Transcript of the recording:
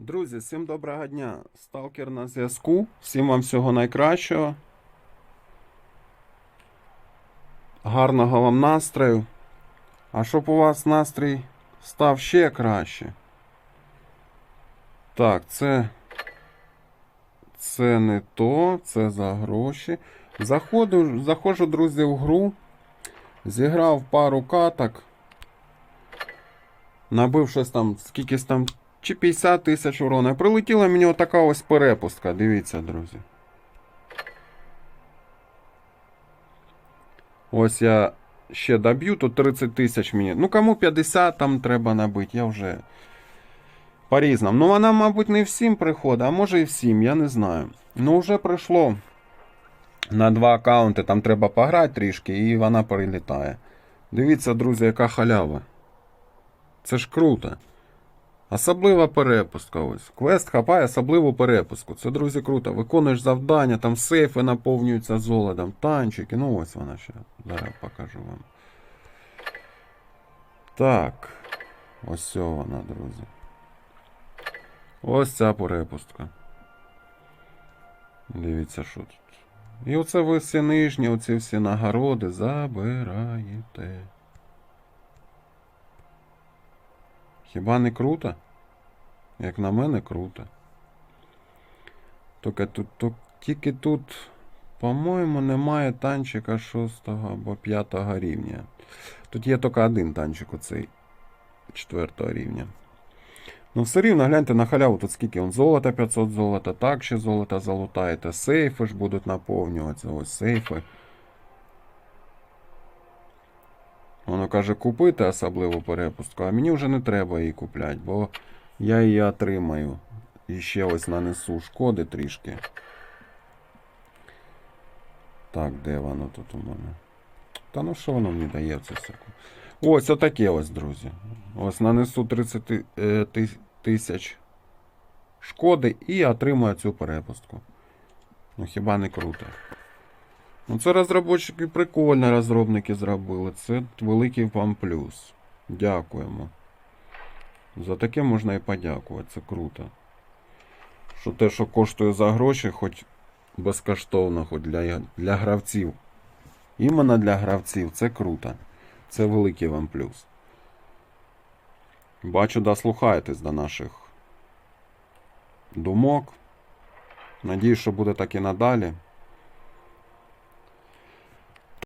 Друзі, всім доброго дня. Сталкер на зв'язку. Всім вам всього найкращого. Гарного вам настрою. А щоб у вас настрій став ще краще. Так, це. Це не то, це за гроші. Заходжу, заходжу, друзі, в гру. Зіграв пару каток. Набив щось там, скількись там чи 50 тисяч урона. Прилетіла мені отака ось перепустка. Дивіться, друзі. Ось я ще доб'ю, тут 30 тисяч мені. Ну, кому 50 там треба набити, я вже по-різному. Ну, вона, мабуть, не всім приходить, а може і всім, я не знаю. Ну, вже прийшло на два аккаунти, там треба пограти трішки, і вона прилітає. Дивіться, друзі, яка халява. Це ж круто. Особлива перепустка ось. Квест хапає особливу перепустку. Це, друзі, круто. Виконуєш завдання, там сейфи наповнюються золотом, танчики. Ну ось вона ще. Зараз покажу вам. Так. Ось вона, друзі. Ось ця перепустка. Дивіться, що тут. І оце ви всі нижні, оці всі нагороди забираєте. Хіба не круто? Як на мене, круто. Тільки тут, тут, тільки тут, по-моєму, немає танчика 6 або 5 рівня. Тут є тільки один танчик оцей 4 рівня. Ну, все рівно, гляньте на халяву, тут скільки он золота 500 золота, так ще золота залутаєте. Сейфи ж будуть наповнюватися. Ось сейфи. Воно каже, купити особливу перепустку, а мені вже не треба її купляти, бо я її отримаю. І ще ось нанесу шкоди трішки. Так, де воно тут у мене? Та ну що воно мені дає це все? Ось отаке ось, друзі. Ось нанесу 30 ти- е, ти- тисяч шкоди і отримаю цю перепустку. Ну хіба не круто? Ну, це розробники прикольно розробники зробили. Це великий вам плюс. Дякуємо. За таке можна і подякувати, це круто. Що те, що коштує за гроші, хоч безкоштовно, хоч для, для гравців. Іменно для гравців, це круто. Це великий вам плюс. Бачу, дослухаєтесь до наших думок. Надіюсь, що буде так і надалі.